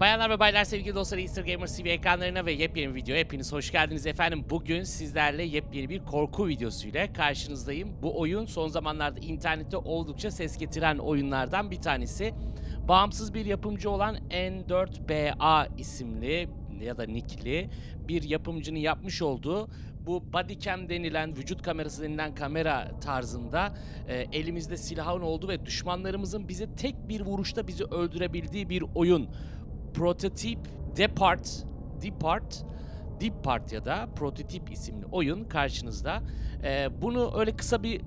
Bayanlar ve baylar sevgili dostlar Easter Gamers TV ekranlarına ve yepyeni video hepiniz hoş geldiniz efendim. Bugün sizlerle yepyeni bir korku videosuyla karşınızdayım. Bu oyun son zamanlarda internette oldukça ses getiren oyunlardan bir tanesi. Bağımsız bir yapımcı olan N4BA isimli ya da nickli bir yapımcının yapmış olduğu bu bodycam denilen, vücut kamerası denilen kamera tarzında e, elimizde silahın olduğu ve düşmanlarımızın bize tek bir vuruşta bizi öldürebildiği bir oyun. Prototip Depart, Depart, Depart ya da Prototip isimli oyun karşınızda. Ee, bunu öyle kısa bir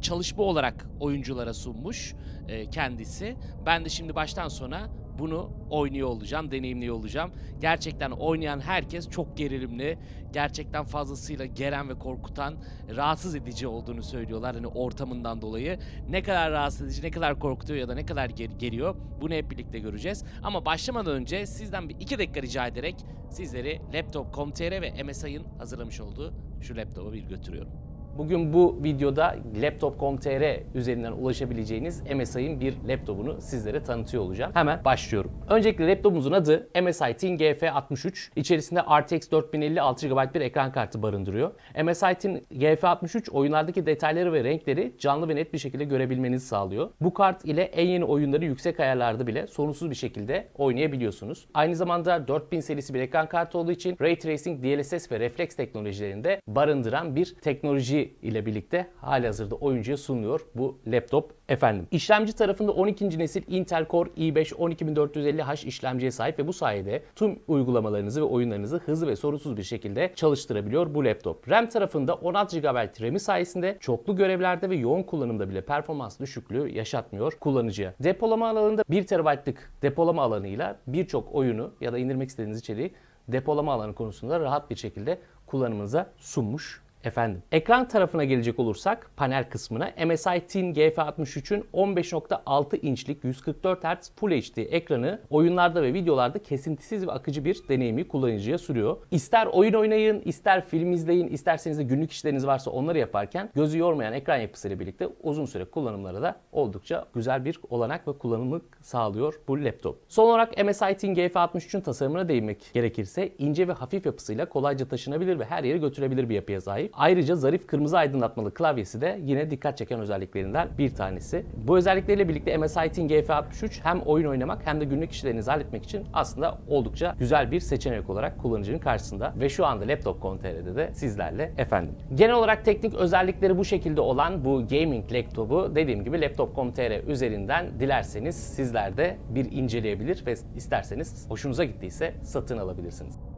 çalışma olarak oyunculara sunmuş e, kendisi. Ben de şimdi baştan sona bunu oynuyor olacağım, deneyimliyor olacağım. Gerçekten oynayan herkes çok gerilimli, gerçekten fazlasıyla geren ve korkutan, rahatsız edici olduğunu söylüyorlar hani ortamından dolayı. Ne kadar rahatsız edici, ne kadar korkutuyor ya da ne kadar ger- geriyor bunu hep birlikte göreceğiz. Ama başlamadan önce sizden bir iki dakika rica ederek sizleri Laptop.com.tr ve MSI'ın hazırlamış olduğu şu laptopa bir götürüyorum. Bugün bu videoda laptop.com.tr üzerinden ulaşabileceğiniz MSI'ın bir laptopunu sizlere tanıtıyor olacağım. Hemen başlıyorum. Öncelikle laptopumuzun adı MSI Teen GF63. İçerisinde RTX 4050 6 GB bir ekran kartı barındırıyor. MSI Teen GF63 oyunlardaki detayları ve renkleri canlı ve net bir şekilde görebilmenizi sağlıyor. Bu kart ile en yeni oyunları yüksek ayarlarda bile sorunsuz bir şekilde oynayabiliyorsunuz. Aynı zamanda 4000 serisi bir ekran kartı olduğu için Ray Tracing, DLSS ve refleks teknolojilerinde barındıran bir teknoloji ile birlikte halihazırda oyuncuya sunuluyor bu laptop efendim. İşlemci tarafında 12. nesil Intel Core i5 12450H işlemciye sahip ve bu sayede tüm uygulamalarınızı ve oyunlarınızı hızlı ve sorunsuz bir şekilde çalıştırabiliyor bu laptop. RAM tarafında 16 GB RAM'i sayesinde çoklu görevlerde ve yoğun kullanımda bile performans düşüklüğü yaşatmıyor kullanıcıya. Depolama alanında 1 TB'lık depolama alanıyla birçok oyunu ya da indirmek istediğiniz içeriği depolama alanı konusunda rahat bir şekilde kullanımınıza sunmuş Efendim. Ekran tarafına gelecek olursak panel kısmına MSI Teen GF63'ün 15.6 inçlik 144 Hz Full HD ekranı oyunlarda ve videolarda kesintisiz ve akıcı bir deneyimi kullanıcıya sürüyor. İster oyun oynayın, ister film izleyin, isterseniz de günlük işleriniz varsa onları yaparken gözü yormayan ekran yapısıyla birlikte uzun süre kullanımlara da oldukça güzel bir olanak ve kullanımlık sağlıyor bu laptop. Son olarak MSI Teen GF63'ün tasarımına değinmek gerekirse ince ve hafif yapısıyla kolayca taşınabilir ve her yere götürebilir bir yapıya sahip. Ayrıca zarif kırmızı aydınlatmalı klavyesi de yine dikkat çeken özelliklerinden bir tanesi. Bu özellikleriyle birlikte MSI Teen GF63 hem oyun oynamak hem de günlük işlerinizi halletmek için aslında oldukça güzel bir seçenek olarak kullanıcının karşısında ve şu anda Laptop.com.tr'de de sizlerle efendim. Genel olarak teknik özellikleri bu şekilde olan bu gaming laptopu dediğim gibi Laptop.com.tr üzerinden dilerseniz sizler de bir inceleyebilir ve isterseniz hoşunuza gittiyse satın alabilirsiniz.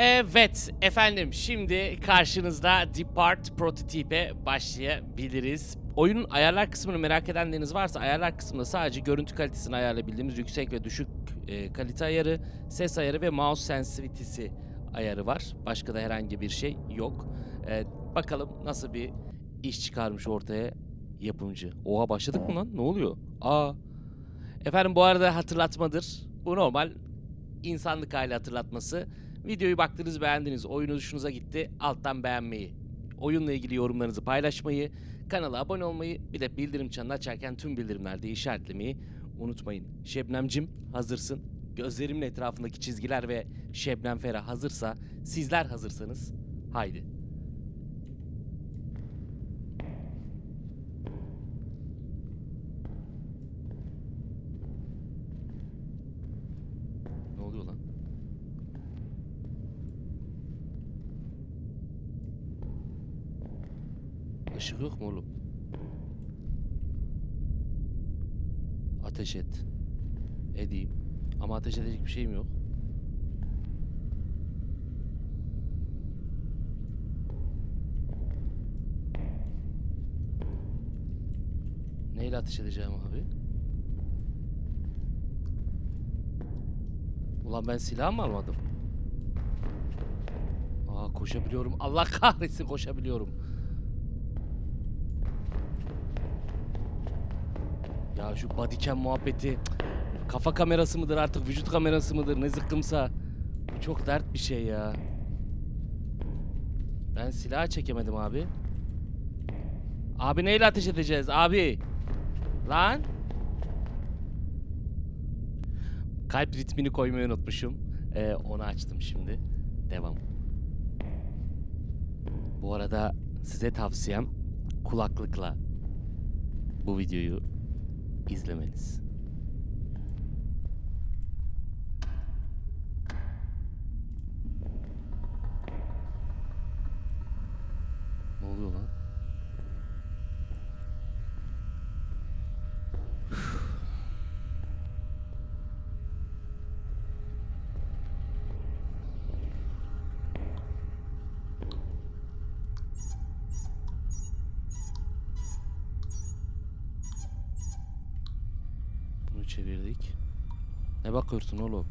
Evet efendim şimdi karşınızda Depart prototipe başlayabiliriz. Oyunun ayarlar kısmını merak edenleriniz varsa ayarlar kısmında sadece görüntü kalitesini ayarlayabildiğimiz yüksek ve düşük e, kalite ayarı, ses ayarı ve mouse sensitivity'si ayarı var. Başka da herhangi bir şey yok. E, bakalım nasıl bir iş çıkarmış ortaya yapımcı. Oha başladık mı lan? Ne oluyor? Aa. Efendim bu arada hatırlatmadır. Bu normal insanlık hali hatırlatması. Videoyu baktınız beğendiniz, oyunu hoşunuza gitti. Alttan beğenmeyi, oyunla ilgili yorumlarınızı paylaşmayı, kanala abone olmayı, bir de bildirim çanını açarken tüm bildirimlerde işaretlemeyi unutmayın. Şebnemcim hazırsın. Gözlerimin etrafındaki çizgiler ve Şebnem Ferah hazırsa, sizler hazırsanız haydi. Ne oluyor lan? Işık yok mu? Ateş et. Edeyim. Ama ateş edecek bir şeyim yok. Neyle ateş edeceğim abi? Ulan ben silah mı almadım? Aa koşabiliyorum. Allah kahretsin koşabiliyorum. Ya şu bodycam muhabbeti kafa kamerası mıdır artık vücut kamerası mıdır ne zıkkımsa bu çok dert bir şey ya. Ben silah çekemedim abi. Abi neyle ateş edeceğiz abi? Lan? Kalp ritmini koymayı unutmuşum. Ee, onu açtım şimdi. Devam. Bu arada size tavsiyem kulaklıkla bu videoyu izlemeniz. Bakıyorsun oğlum?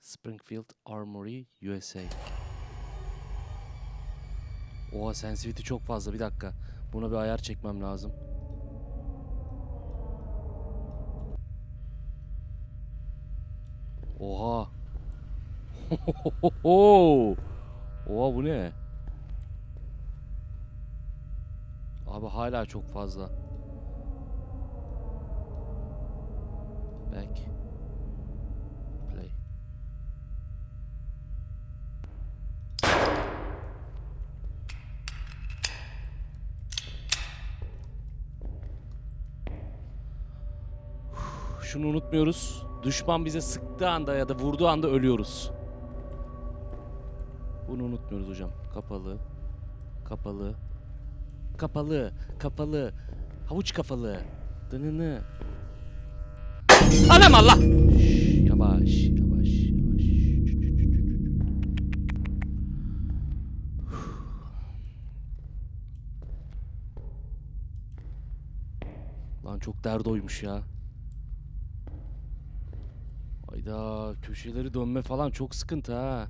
Springfield Armory USA. Oha sensitivity çok fazla bir dakika. Buna bir ayar çekmem lazım. Oha. Oha bu ne? Abi hala çok fazla. Back. Play. Şunu unutmuyoruz. Düşman bize sıktığı anda ya da vurduğu anda ölüyoruz. Bunu unutmuyoruz hocam. Kapalı. Kapalı. Kapalı. Kapalı. Havuç kafalı. Dınını. Anam Allah! Şş, yavaş, yavaş, yavaş. Lan çok derdoymuş ya. Hayda köşeleri dönme falan çok sıkıntı ha.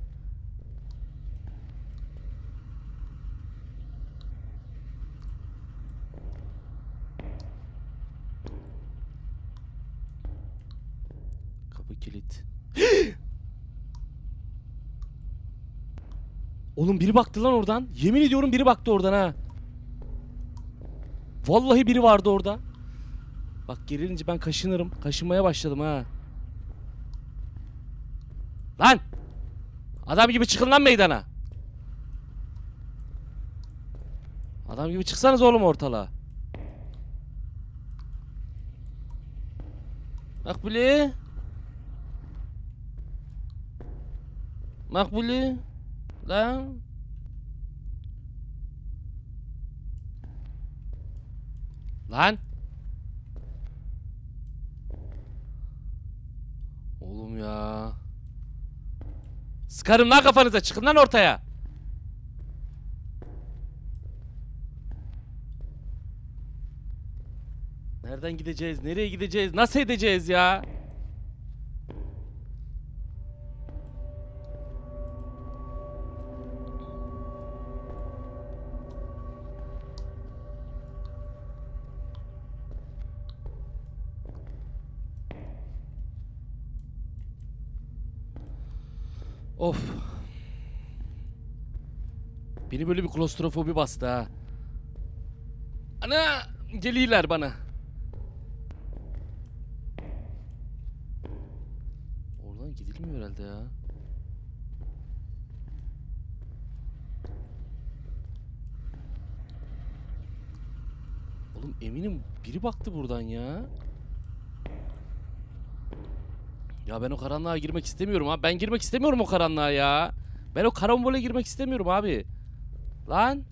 Oğlum biri baktı lan oradan. Yemin ediyorum biri baktı oradan ha. Vallahi biri vardı orada. Bak gerilince ben kaşınırım. Kaşınmaya başladım ha. Lan! Adam gibi çıkın lan meydana. Adam gibi çıksanız oğlum ortalığa. Makbule. Makbule. Lan. Lan. Oğlum ya. Sıkarım lan kafanıza çıkın lan ortaya. Nereden gideceğiz? Nereye gideceğiz? Nasıl edeceğiz ya? Of. Beni böyle bir klostrofobi bastı ha. Ana geliyorlar bana. Oradan gidilmiyor herhalde ya. Oğlum eminim biri baktı buradan ya. Ya ben o karanlığa girmek istemiyorum abi. Ben girmek istemiyorum o karanlığa ya. Ben o karambole girmek istemiyorum abi. Lan.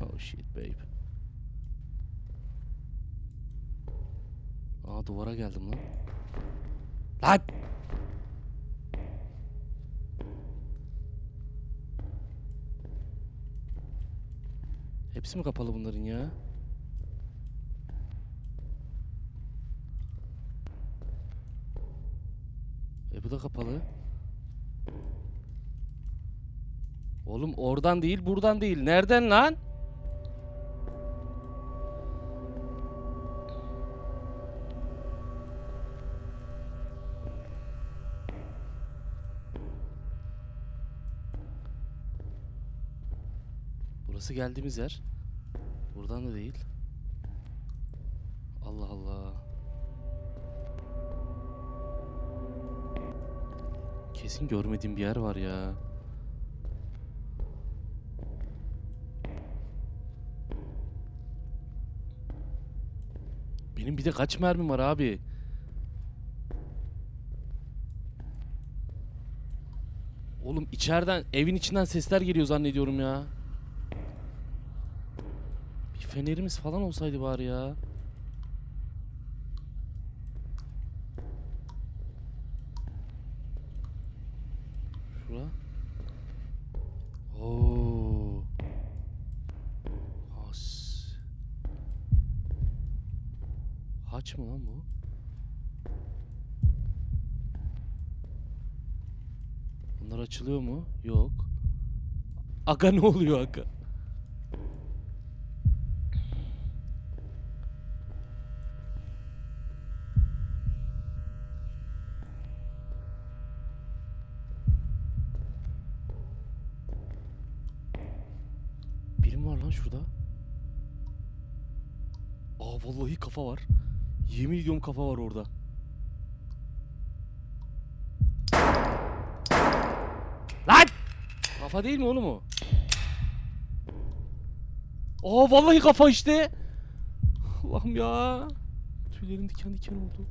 Oh shit babe. Aa duvara geldim lan. Lan! Hepsi mi kapalı bunların ya? E bu da kapalı. Oğlum oradan değil buradan değil. Nereden lan? Burası geldiğimiz yer. Buradan da değil. Allah Allah. Kesin görmediğim bir yer var ya. Benim bir de kaç mermim var abi? Oğlum içeriden evin içinden sesler geliyor zannediyorum ya. Fenerimiz falan olsaydı bari ya. Şura. Oo. Has. Haç mı lan bu? Bunlar açılıyor mu? Yok. Aga ne oluyor aga? Kafa var. Yemin ediyorum kafa var orada. Lan! Kafa değil mi oğlum o? Aa vallahi kafa işte. Allah'ım ya. Tüylerim diken diken oldu.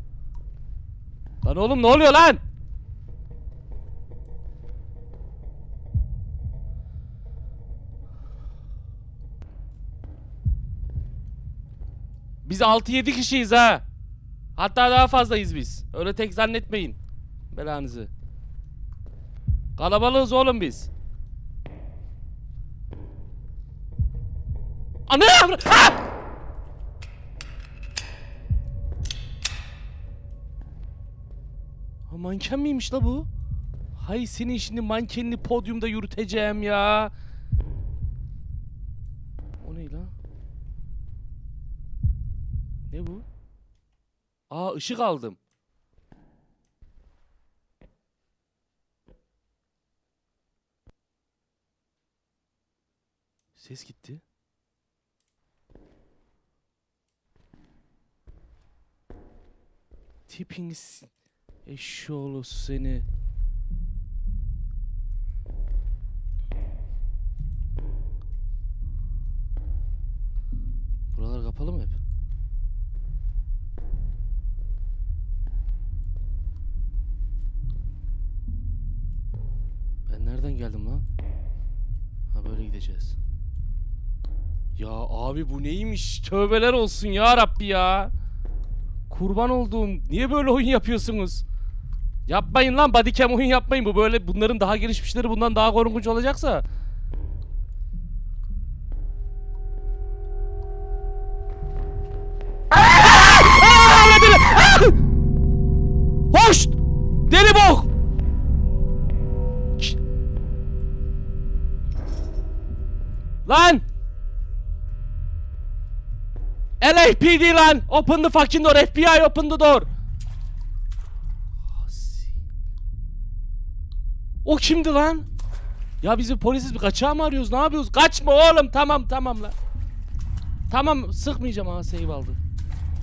Lan oğlum ne oluyor lan? Biz 6-7 kişiyiz ha. Hatta daha fazlayız biz. Öyle tek zannetmeyin. Belanızı. Kalabalığız oğlum biz. Ana! Ha! Ha, manken miymiş la bu? Hay senin şimdi mankenini podyumda yürüteceğim ya. O ne la? Ne bu? Aa ışık aldım. Ses gitti. Tipin s- eşşoğlu seni. Buralar kapalı mı hep? Nereden geldim lan? Ha böyle gideceğiz. Ya abi bu neymiş? Tövbeler olsun ya Rabbi ya. Kurban olduğum. Niye böyle oyun yapıyorsunuz? Yapmayın lan bodycam oyun yapmayın. Bu böyle bunların daha gelişmişleri bundan daha korkunç olacaksa. Lan! LAPD lan! Open the fucking door! FBI open the door! O kimdi lan? Ya bizim polisiz bir kaçağı mı arıyoruz? Ne yapıyoruz? Kaçma oğlum! Tamam tamam lan. Tamam sıkmayacağım ha save aldı.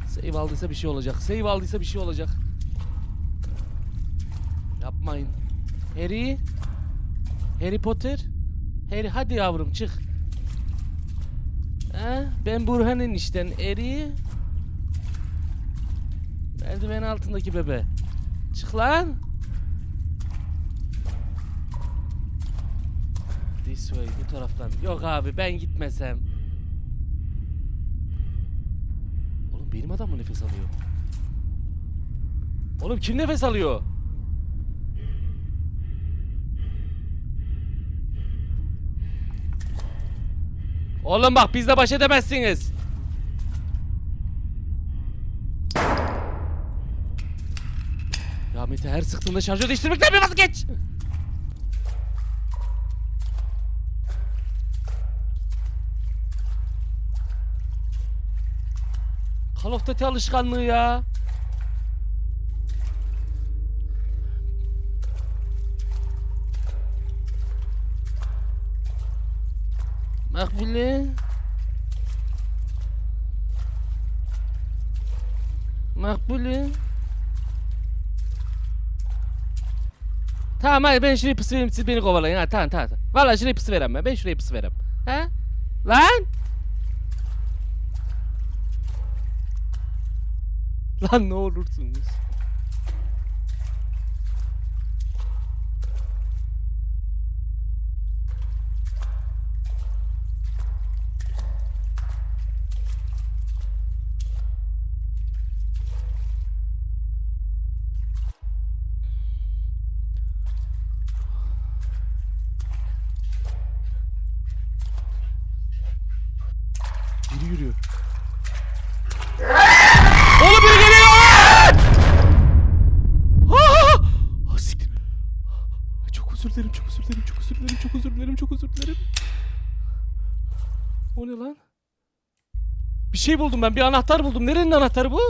Save aldıysa bir şey olacak. Save aldıysa bir şey olacak. Yapmayın. Harry? Harry Potter? Harry hadi yavrum çık. Ha, ben Burhan'ın işten Harry. Merdiven altındaki bebe. Çık lan. This way bu taraftan. Yok abi ben gitmesem. Oğlum benim adam mı nefes alıyor? Oğlum kim nefes alıyor? Oğlum bak bizle baş edemezsiniz. Ya Mete her sıktığında şarjör değiştirmekten mi vazgeç? Call of Duty alışkanlığı ya. Makbule. Makbule. Tamam hadi ben şuraya pısı vereyim siz beni kovalayın ha tamam tamam. tamam. Valla şuraya pısı verem ben ben şuraya pısı verem. He? Lan! Lan ne olursunuz. Biri yürüyor. Oğlum biri geliyor! Ah, siktir. Çok özür dilerim, çok özür dilerim, çok özür dilerim, çok özür dilerim, çok özür dilerim. O ne lan? Bir şey buldum ben, bir anahtar buldum. Nerenin anahtarı bu?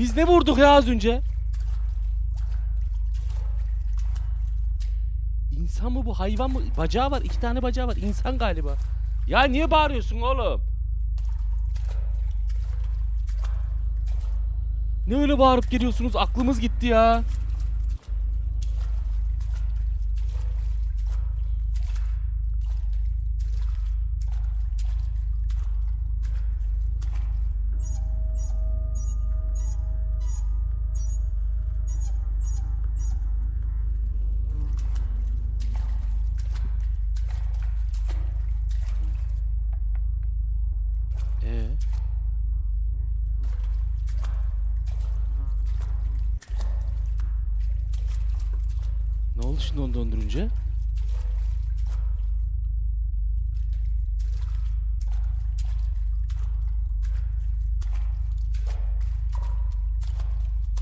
Biz ne vurduk ya az önce? İnsan mı bu hayvan mı? Bacağı var iki tane bacağı var İnsan galiba. Ya niye bağırıyorsun oğlum? Ne öyle bağırıp geliyorsunuz aklımız gitti ya.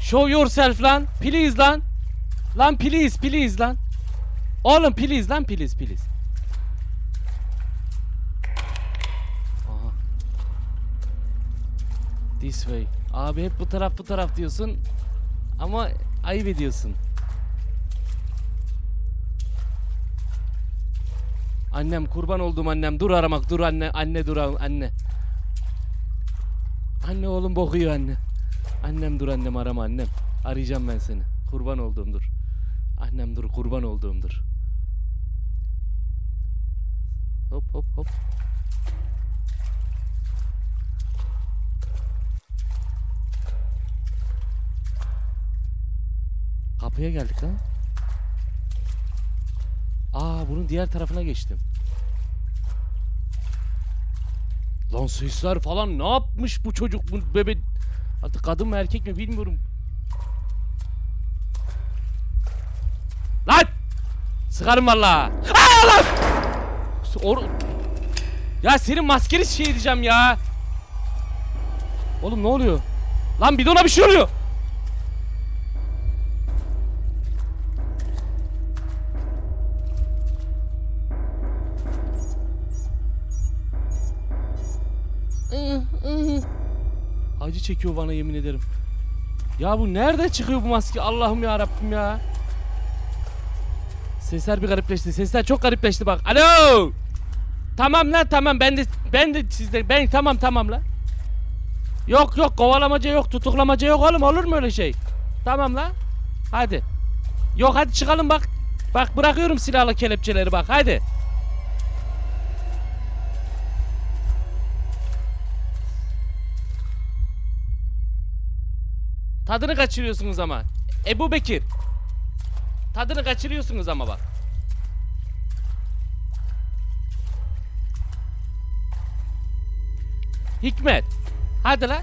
Show yourself lan. Please lan. Lan please please lan. Oğlum please lan please please. Aha. This way. Abi hep bu taraf bu taraf diyorsun. Ama ayıp ediyorsun. Annem kurban olduğum annem dur aramak dur anne anne dur anne. Anne oğlum bokuyor anne. Annem dur annem arama annem. Arayacağım ben seni. Kurban olduğum dur. Annem dur kurban olduğum dur. Hop hop hop. Kapıya geldik lan. Aa bunun diğer tarafına geçtim. Lan sesler falan ne yapmış bu çocuk bu bebe artık kadın mı erkek mi bilmiyorum. Lan! Sıkarım valla. Aa lan! Or ya senin maskeni şey edeceğim ya. Oğlum ne oluyor? Lan bidona bir şey oluyor. Çekiyor bana yemin ederim. Ya bu nereden çıkıyor bu maske? Allah'ım ya Rabbim ya. Sesler bir garipleşti. Sesler çok garipleşti bak. Alo! Tamam lan tamam ben de ben de sizde ben tamam tamam lan. Yok yok kovalamaca yok tutuklamaca yok oğlum olur mu öyle şey? Tamam lan. Hadi. Yok hadi çıkalım bak. Bak bırakıyorum silahlı kelepçeleri bak hadi. Tadını kaçırıyorsunuz ama. Ebu Bekir. Tadını kaçırıyorsunuz ama bak. Hikmet. Hadi lan.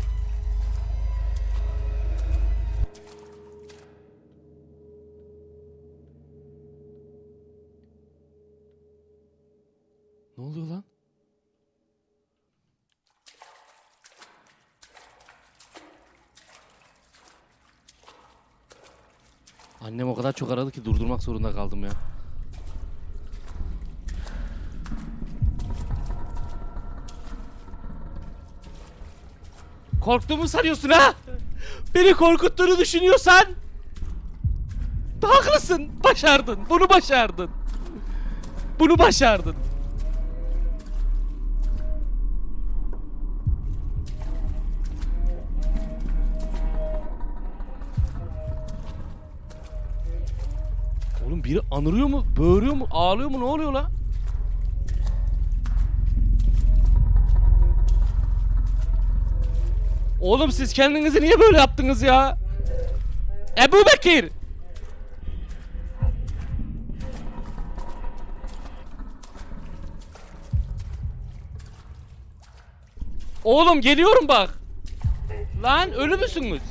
Annem o kadar çok aradı ki durdurmak zorunda kaldım ya. Korktuğumu sanıyorsun ha? Beni korkuttuğunu düşünüyorsan haklısın. Başardın. Bunu başardın. Bunu başardın. Biri anırıyor mu? Böğürüyor mu? Ağlıyor mu? Ne oluyor lan? Oğlum siz kendinizi niye böyle yaptınız ya? Ebu Bekir! Oğlum geliyorum bak. Lan ölü müsünüz?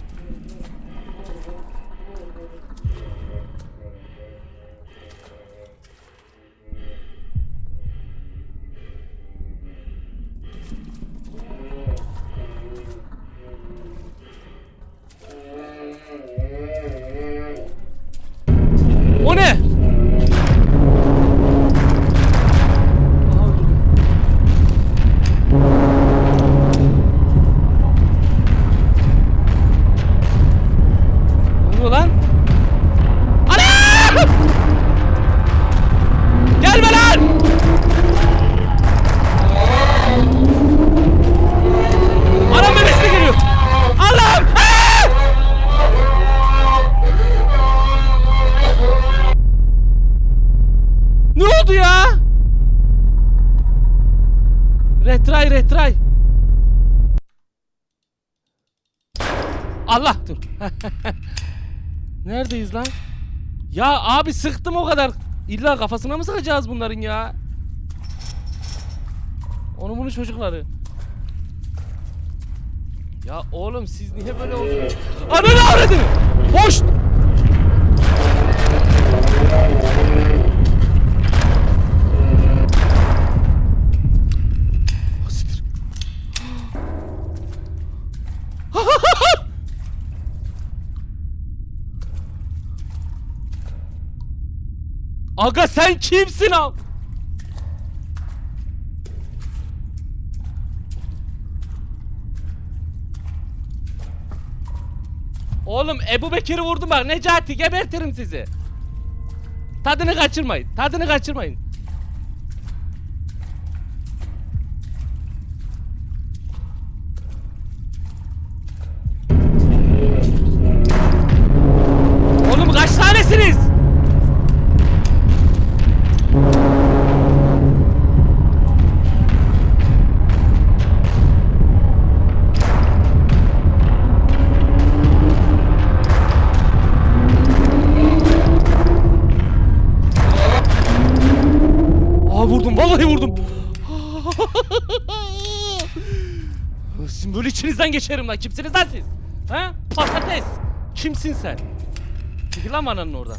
Ne oldu ya? Retray retray. Allah dur. Neredeyiz lan? Ya abi sıktım o kadar. İlla kafasına mı sıkacağız bunların ya? Onu bunu çocukları. Ya oğlum siz niye böyle oldunuz? Ananı avradını! Hoş! Aga sen kimsin am? Oğlum Ebu Bekir'i vurdum bak Necati gebertirim sizi. Tadını kaçırmayın. Tadını kaçırmayın. Geçerim lan. Kimsiniz lan siz? Ha? Patates. Kimsin sen? Çekil lan mananın oradan.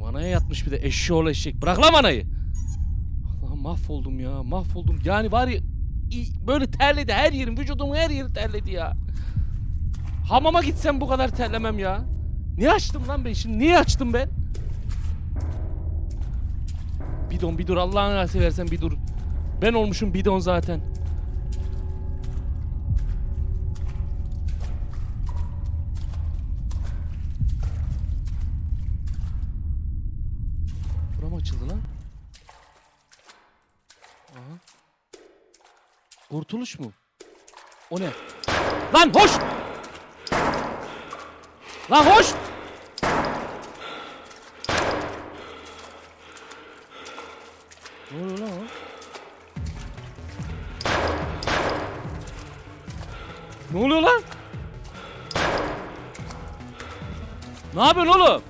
Manaya yatmış bir de eşşoğlu eşek. Bırak lan manayı. Allah'ım mahvoldum ya. Mahvoldum. Yani var ya böyle terledi her yerim. Vücudumun her yeri terledi ya. Hamama gitsem bu kadar terlemem ya. Niye açtım lan ben şimdi? Niye açtım ben? Bidon bir dur Allah'ını seversen bir dur. Ben olmuşum bidon zaten. Kurtuluş mu? O ne? Lan hoş! Lan hoş! Ne oluyor lan o? Ne oluyor lan? Ne yapıyorsun oğlum?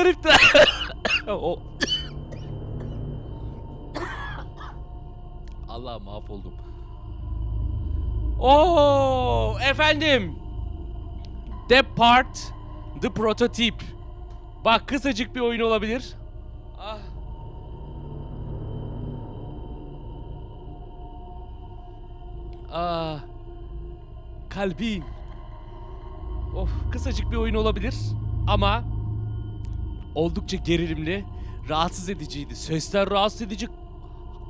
Garipti. o... Allah mahvoldum. Oo efendim. Depart The Prototype. Bak kısacık bir oyun olabilir. Ah. Ah. Kalbim. Of kısacık bir oyun olabilir ama oldukça gerilimli, rahatsız ediciydi. Sesler rahatsız edici.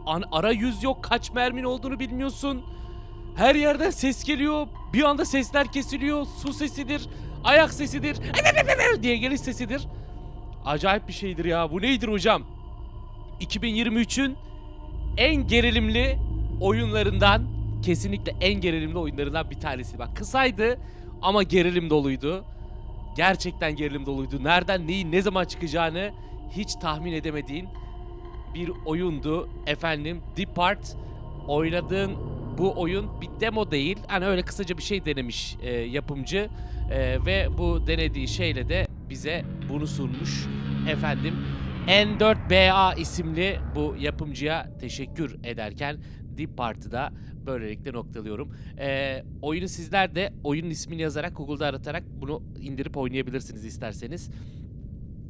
An ara yüz yok, kaç mermin olduğunu bilmiyorsun. Her yerden ses geliyor. Bir anda sesler kesiliyor. Su sesidir, ayak sesidir, diye geliş sesidir. Acayip bir şeydir ya. Bu neydir hocam? 2023'ün en gerilimli oyunlarından kesinlikle en gerilimli oyunlarından bir tanesi. Bak kısaydı ama gerilim doluydu. Gerçekten gerilim doluydu. Nereden neyin ne zaman çıkacağını hiç tahmin edemediğin bir oyundu efendim. Depart oynadığın bu oyun bir demo değil. Hani öyle kısaca bir şey denemiş e, yapımcı E, ve bu denediği şeyle de bize bunu sunmuş efendim. N4BA isimli bu yapımcıya teşekkür ederken Depart'ı da böylelikle noktalıyorum. E, oyunu sizler de oyunun ismini yazarak Google'da aratarak bunu indirip oynayabilirsiniz isterseniz.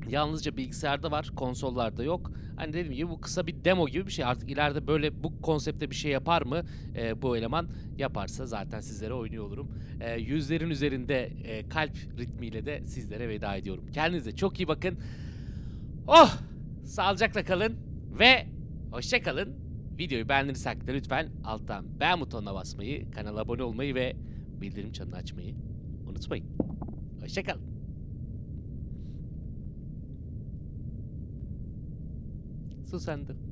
Yalnızca bilgisayarda var, konsollarda yok. Hani dediğim gibi bu kısa bir demo gibi bir şey. Artık ileride böyle bu konsepte bir şey yapar mı e, bu eleman? Yaparsa zaten sizlere oynuyor olurum. E, yüzlerin üzerinde e, kalp ritmiyle de sizlere veda ediyorum. Kendinize çok iyi bakın. Oh! Sağlıcakla kalın ve hoşça kalın. Videoyu beğendiğiniz takdirde lütfen alttan beğen butonuna basmayı, kanala abone olmayı ve bildirim çanını açmayı unutmayın. Hoşça kalın. Susandı.